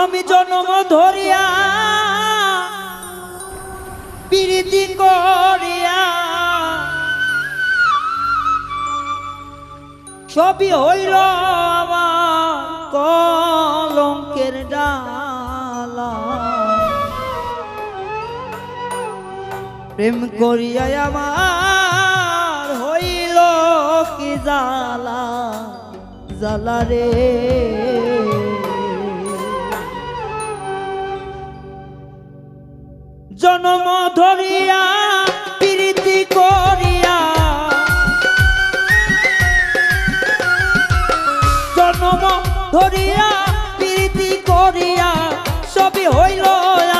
আমি জন্ম ধরিয়া, প্রীতি করিয়া, সবই হইল কলঙ্কের ডালা। প্রেম করিয়া আমার হইল কি জালা জালা রে। জনম ধরিয়া প্রীতি করিয়া। জনম ধরিয়া, প্রীতি করিয়া, সবই হইল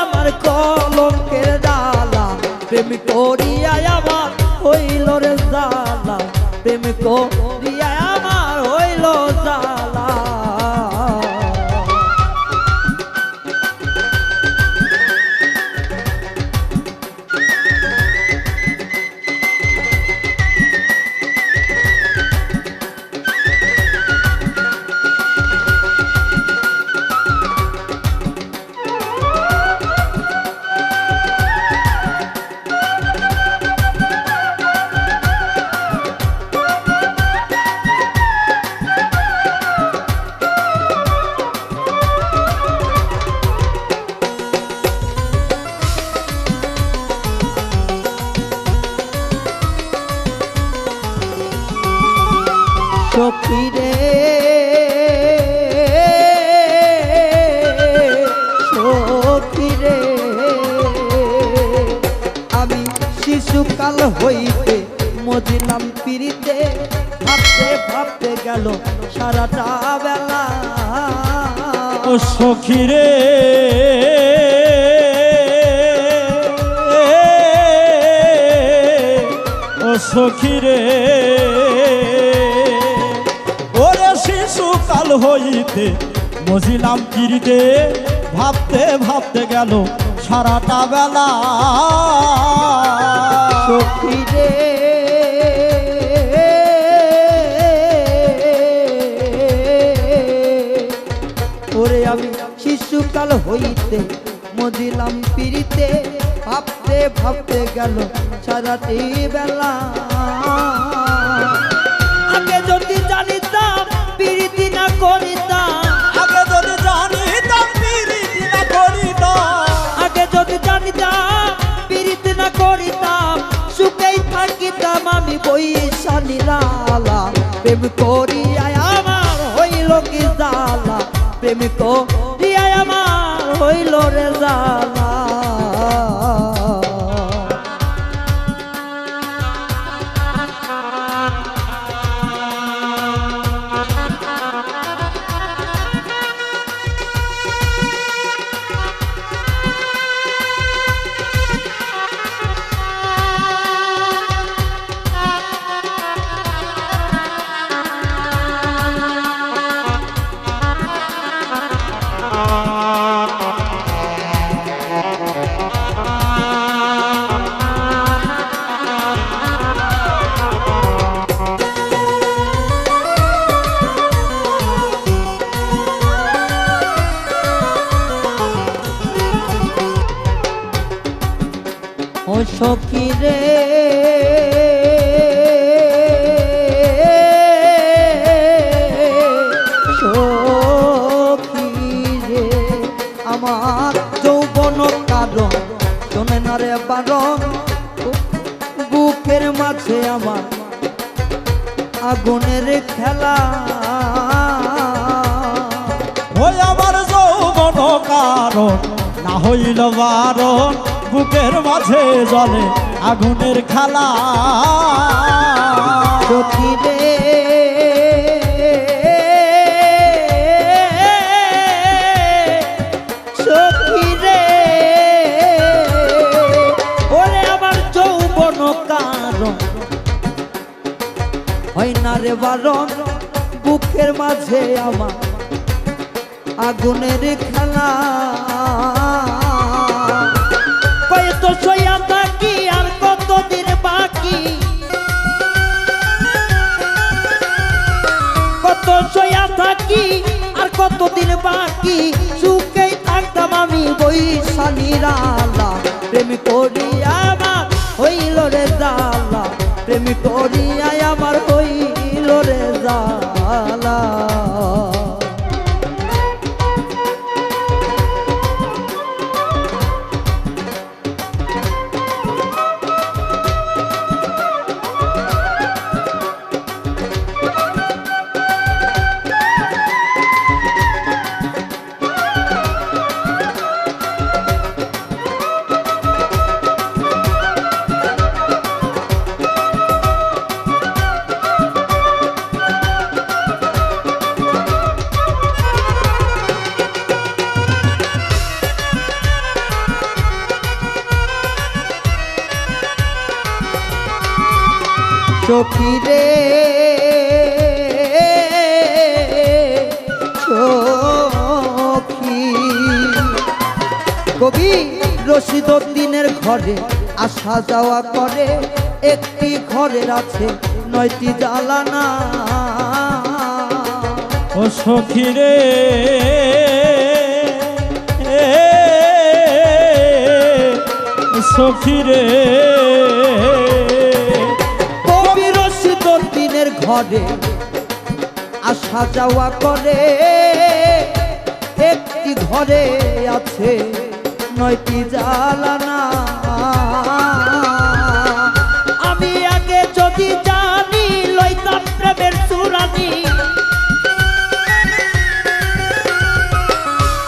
আমার কলঙ্কের ডালা প্রেম করিয়া আমার হইল রে জালা প্রেম করিয়া শিশুকাল হইতে মজিলাম পিড়িতে, ভাবতে ভাবতে গেল সারাটা বেলা। ও সখী রে। ও সখী রে। ওরে শিশু কাল হইতে মজিলাম কিরিতে ভাবতে ভাবতে গেল সারাটা বেলা। সখী রে। ওরে আমি শিশুকাল হইতে মজিলাম পিড়িতে, ভাবতে ভাবতে গেল সারাটি বেলা। আগে যদি জানিতাম পিড়িতি না করিতাম বৈশা নিরালা প্রেম করিয়া আমার হইল কি জালা প্রেম করিয়া আমার হইল রে জালা ও সখী রে, আমার যৌবন কারণ শোনে না রে বারণ। বুকের মাঝে আমার আগুনের খেলা। ওই আমার যৌবন কারণ। হইল বারণ বুকের মাঝে জলে আগুনের খালা। সখী রে সখী ওরে আমার রে বারণ, বুকের মাঝে আমার আগুনের খেলা। কতদিন বাকি? সুখেই আমি বৈশালী রালা। প্রেম করিয়া হইল রে জালা। প্রেম করিয়া সখী রে কবি রশিদুদ্দিনের ঘরে আসা যাওয়া করে একটি ঘরের আছে নয়টি জ্বালানা ও সখী রে সখী রে ঘরে আসা যাওয়া করে। একটি ঘরে আছে, নয়টি জ্বালানা আমি আগে যদি জানি, লইতাম প্রেমের চূড়ানি।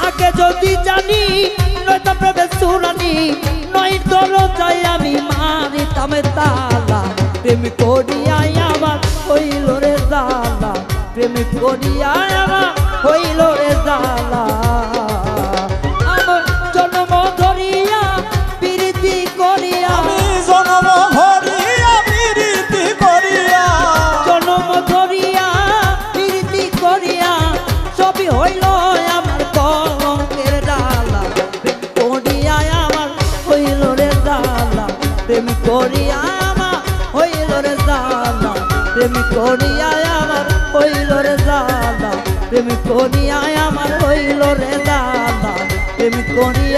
আগে যদি জানি নয়তো প্রেমের চূড়ানি। নয় দরজায় আমি মারিতাম তালা, প্রেম আমার হইল রে জালা প্রেম করিয়াই আমার হইল রে জালা জন্ম প্রেম করিয়া আমার হইল রে দাদা প্রেম করিয়া আমার হইল রে দাদা প্রেম করিয়া